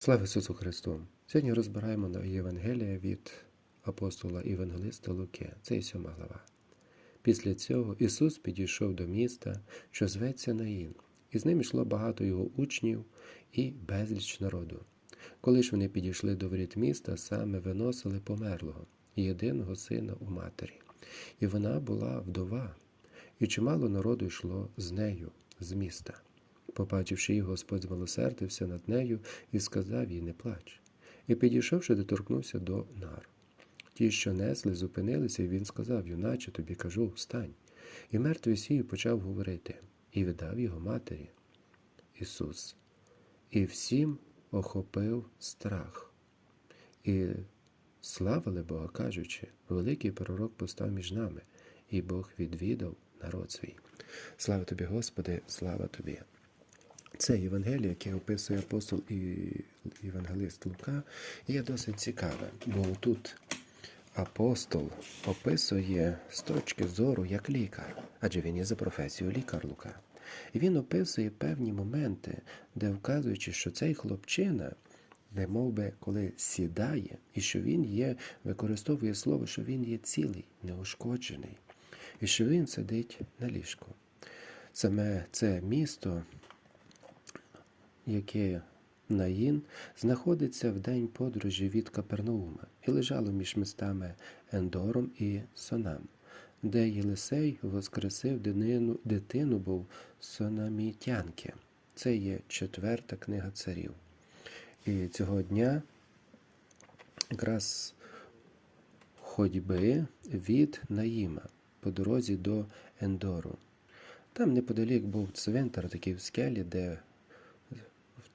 Слава Ісусу Христу! Сьогодні розбираємо на Євангелія від апостола Євангелиста Луки. Це і сьома глава. Після цього Ісус підійшов до міста, що зветься Наїн, і з ним йшло багато його учнів і безліч народу. Коли ж вони підійшли до воріт міста, саме виносили померлого, єдиного сина у матері. І вона була вдова, і чимало народу йшло з нею, з міста. Побачивши її, Господь змилосердився над нею і сказав їй, не плач. І підійшовши, доторкнувся до нар. Ті, що несли, зупинилися, і він сказав, юначе тобі кажу, встань. І мертвий сію почав говорити, і видав його матері. Ісус. І всім охопив страх. І славили Бога, кажучи, великий пророк постав між нами, і Бог відвідав народ свій. Слава тобі, Господи, слава тобі. Це Євангеліє, яке описує апостол і Євангелист Лука, є досить цікаве, бо тут апостол описує з точки зору як лікар, адже він є за професією лікар Лука. І він описує певні моменти, де вказуючи, що цей хлопчина, не мов би, коли сідає, і що він є, використовує слово, що він є цілий, неушкоджений, і що він сидить на ліжку. Саме це місто яке Наїн знаходиться в день подорожі від Капернаума і лежало між містами Ендором і Сонам, де Єлисей воскресив дитину, дитину був Сонамітянки. Це є четверта книга царів. І цього дня якраз ходьби від Наїма по дорозі до Ендору. Там неподалік був цвинтар, такий в скелі, де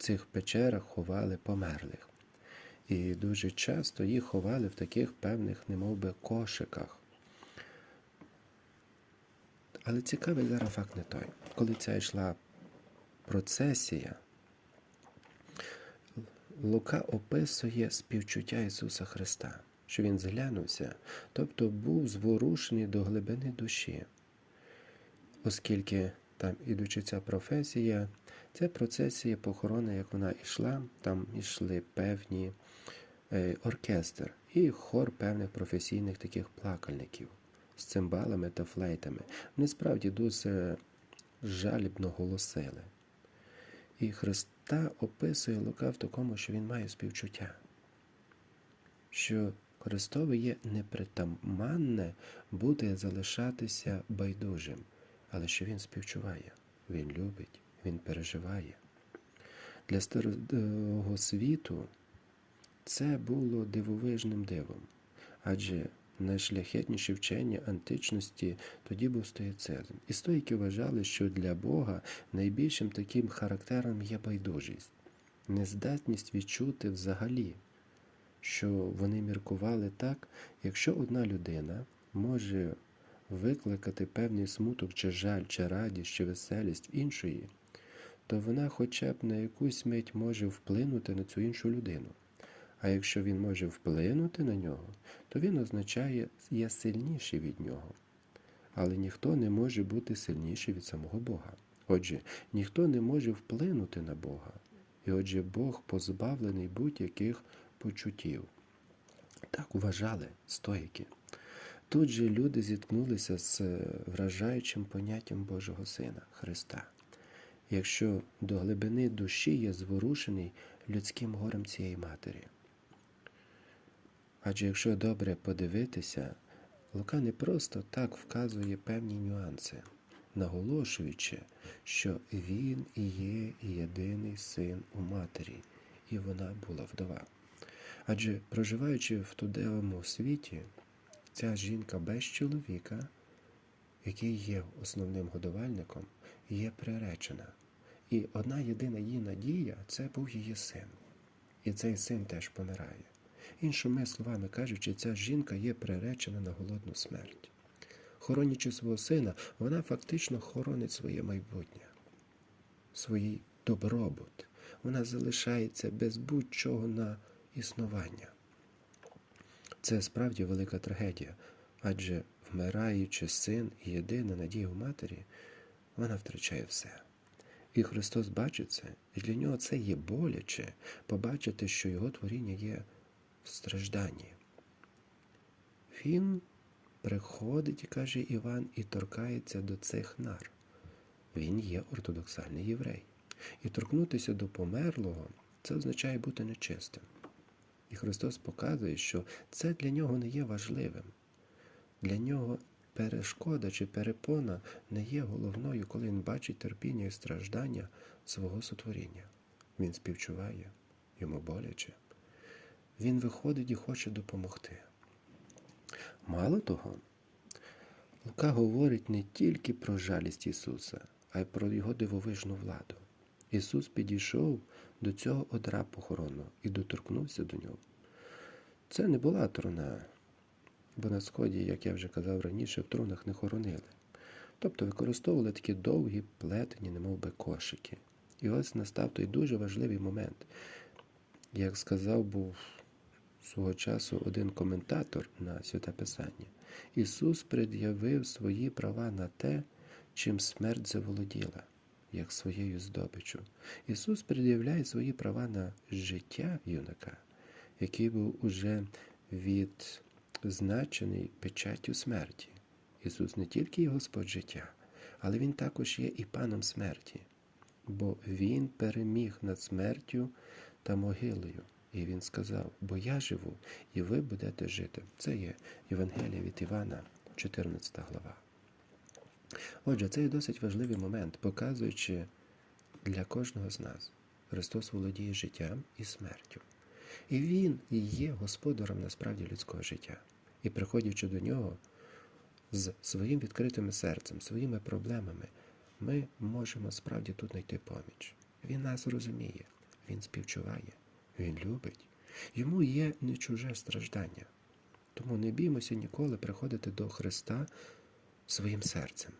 цих печерах ховали померлих. І дуже часто їх ховали в таких певних, немов би, кошиках. Але цікавий зараз факт не той. Коли ця йшла процесія, Лука описує співчуття Ісуса Христа, що Він зглянувся, тобто був зворушений до глибини душі, оскільки там, ідучи ця професія, це процесія похорони, як вона йшла, там йшли певні е, оркестр і хор певних професійних таких плакальників з цимбалами та флейтами. Вони справді дуже жалібно голосили. І Христа описує Лука в такому, що він має співчуття, що Христове є непритаманне бути залишатися байдужим, але що Він співчуває, Він любить. Він переживає. Для старого світу це було дивовижним дивом, адже найшляхетніші вчення античності тоді був стоїцизм. І стоїки вважали, що для Бога найбільшим таким характером є байдужість, нездатність відчути взагалі, що вони міркували так, якщо одна людина може викликати певний смуток, чи жаль, чи радість, чи веселість в іншої то вона хоча б на якусь мить може вплинути на цю іншу людину. А якщо він може вплинути на нього, то він означає є сильніший від нього. Але ніхто не може бути сильніший від самого Бога. Отже, ніхто не може вплинути на Бога. І отже, Бог позбавлений будь-яких почуттів. Так вважали стоїки. Тут же люди зіткнулися з вражаючим поняттям Божого Сина Христа якщо до глибини душі є зворушений людським горем цієї матері. Адже якщо добре подивитися, Лука не просто так вказує певні нюанси, наголошуючи, що він є єдиний син у матері, і вона була вдова. Адже проживаючи в тудевому світі, ця жінка без чоловіка, який є основним годувальником, є приречена. І одна єдина її надія це був її син. І цей син теж помирає. Іншими словами кажучи, ця жінка є приречена на голодну смерть. Хоронячи свого сина, вона фактично хоронить своє майбутнє, свій добробут. Вона залишається без будь-чого на існування. Це справді велика трагедія, адже вмираючи син і єдина надія в матері, вона втрачає все. І Христос бачить це, і для нього це є боляче побачити, що його творіння є в стражданні. Він приходить, каже Іван, і торкається до цих нар. Він є ортодоксальний єврей. І торкнутися до померлого це означає бути нечистим. І Христос показує, що це для нього не є важливим. Для нього перешкода чи перепона не є головною, коли він бачить терпіння і страждання свого сотворіння. Він співчуває, йому боляче. Він виходить і хоче допомогти. Мало того, Лука говорить не тільки про жалість Ісуса, а й про Його дивовижну владу. Ісус підійшов до цього одра похорону і доторкнувся до нього. Це не була труна, бо на сході, як я вже казав раніше, в трунах не хоронили. Тобто використовували такі довгі плетені, немов би кошики. І ось настав той дуже важливий момент. Як сказав був свого часу один коментатор на святе Писання, Ісус пред'явив свої права на те, чим смерть заволоділа, як своєю здобиччю. Ісус пред'являє свої права на життя юнака, який був уже відзначений печаттю смерті. Ісус не тільки є Господь життя, але Він також є і паном смерті, бо Він переміг над смертю та могилою. І він сказав: Бо я живу, і ви будете жити. Це є Євангелія від Івана, 14 глава. Отже, це є досить важливий момент, показуючи для кожного з нас. Христос володіє життям і смертю. І Він є господарем насправді людського життя. І приходячи до нього з своїм відкритим серцем, своїми проблемами, ми можемо справді тут знайти поміч. Він нас розуміє, Він співчуває. Він любить. Йому є не чуже страждання. Тому не біймося ніколи приходити до Христа своїм серцем.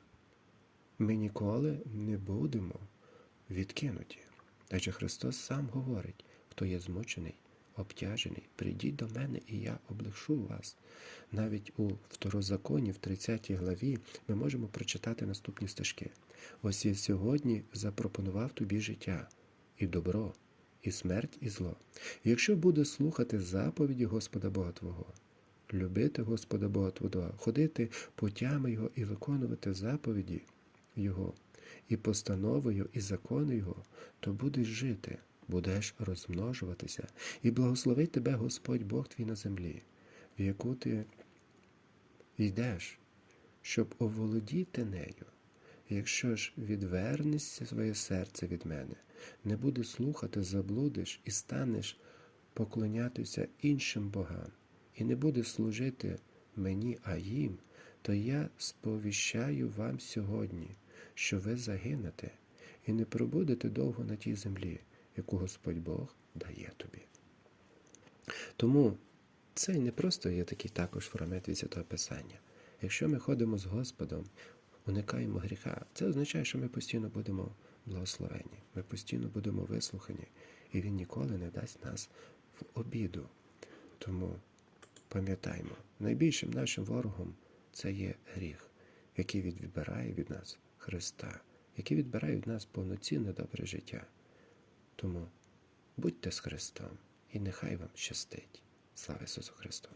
Ми ніколи не будемо відкинуті. Адже Христос сам говорить, хто є змучений, обтяжений, прийдіть до мене, і я облегшу вас. Навіть у второзаконі, в 30 главі, ми можемо прочитати наступні стежки. Ось я сьогодні запропонував тобі життя і добро і смерть, і зло. Якщо буде слухати заповіді Господа Бога Твого, любити Господа Бога Твого, ходити путями Його і виконувати заповіді Його, і постанови Його, і закони Його, то будеш жити, будеш розмножуватися, і благословить тебе Господь Бог твій на землі, в яку ти йдеш, щоб оволодіти нею. Якщо ж відвернешся своє серце від мене, не буде слухати, заблудиш і станеш поклонятися іншим богам, і не буде служити мені, а їм, то я сповіщаю вам сьогодні, що ви загинете і не пробудете довго на тій землі, яку Господь Бог дає тобі. Тому це не просто є такий також фрагмент від Святого Писання. Якщо ми ходимо з Господом, уникаємо гріха, це означає, що ми постійно будемо благословені, ми постійно будемо вислухані, і Він ніколи не дасть нас в обіду. Тому пам'ятаймо, найбільшим нашим ворогом це є гріх, який відбирає від нас Христа, які відбирають в нас повноцінне добре життя. Тому будьте з Христом, і нехай вам щастить. Слава Ісусу Христу!